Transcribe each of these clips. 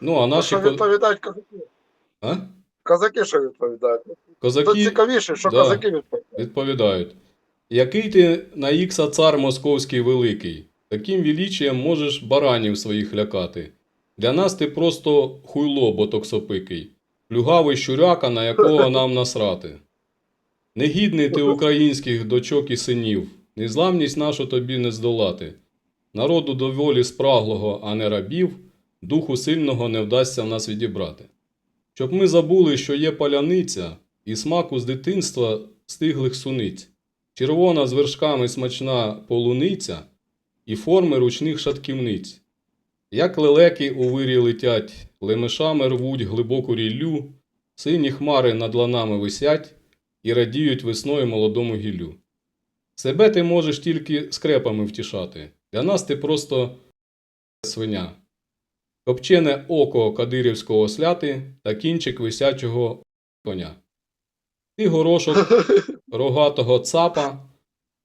Ну, а наші що відповідають козаки? а? Козаки що відповідають? Тут цікавіше, що да. козаки відповідають. відповідають. Який ти на ікса цар московський великий? Таким величієм можеш баранів своїх лякати. Для нас ти просто хуйло ботоксопикий, плюгавий щуряка, на якого нам насрати. Негідний ти українських дочок і синів, незламність нашу тобі не здолати. Народу до волі спраглого, а не рабів, духу сильного не вдасться в нас відібрати. Щоб ми забули, що є паляниця, і смаку з дитинства стиглих суниць, червона з вершками смачна полуниця і форми ручних шатківниць. Як лелеки у вирі летять, лемешами рвуть глибоку ріллю, сині хмари над ланами висять і радіють весною молодому гіллю. Себе ти можеш тільки скрепами втішати. Для нас ти просто свиня. Копчене око кадирівського сляти та кінчик висячого коня. Ти горошок рогатого цапа,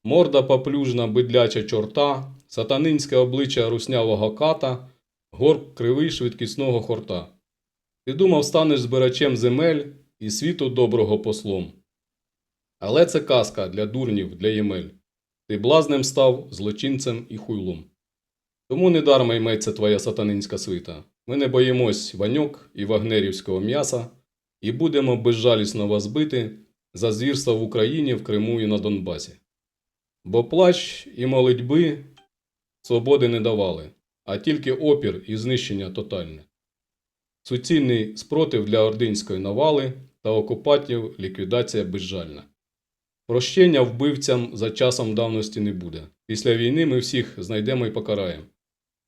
морда поплюжна бидляча чорта, сатанинське обличчя руснявого ката, горб кривий швидкісного хорта. Ти думав, станеш збирачем земель і світу доброго послом. Але це казка для дурнів, для ємель. Ти блазнем став злочинцем і хуйлом. Тому недарма йметься твоя сатанинська свита. Ми не боїмось ваньок і вагнерівського м'яса і будемо безжалісно вас бити за звірства в Україні, в Криму і на Донбасі. Бо плач і молитьби свободи не давали, а тільки опір і знищення тотальне. Суцільний спротив для ординської навали та окупатів ліквідація безжальна. Прощення вбивцям за часом давності не буде. Після війни ми всіх знайдемо і покараємо.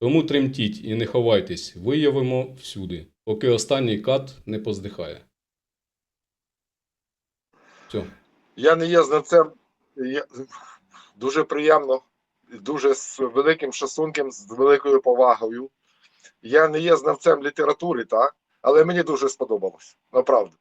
Тому тремтіть і не ховайтесь, виявимо всюди, поки останній кат не поздихає. Все. Я не є знавцем. Я... Дуже приємно, дуже з великим шасунком, з великою повагою. Я не є знавцем літератури, так? але мені дуже сподобалось. Направду.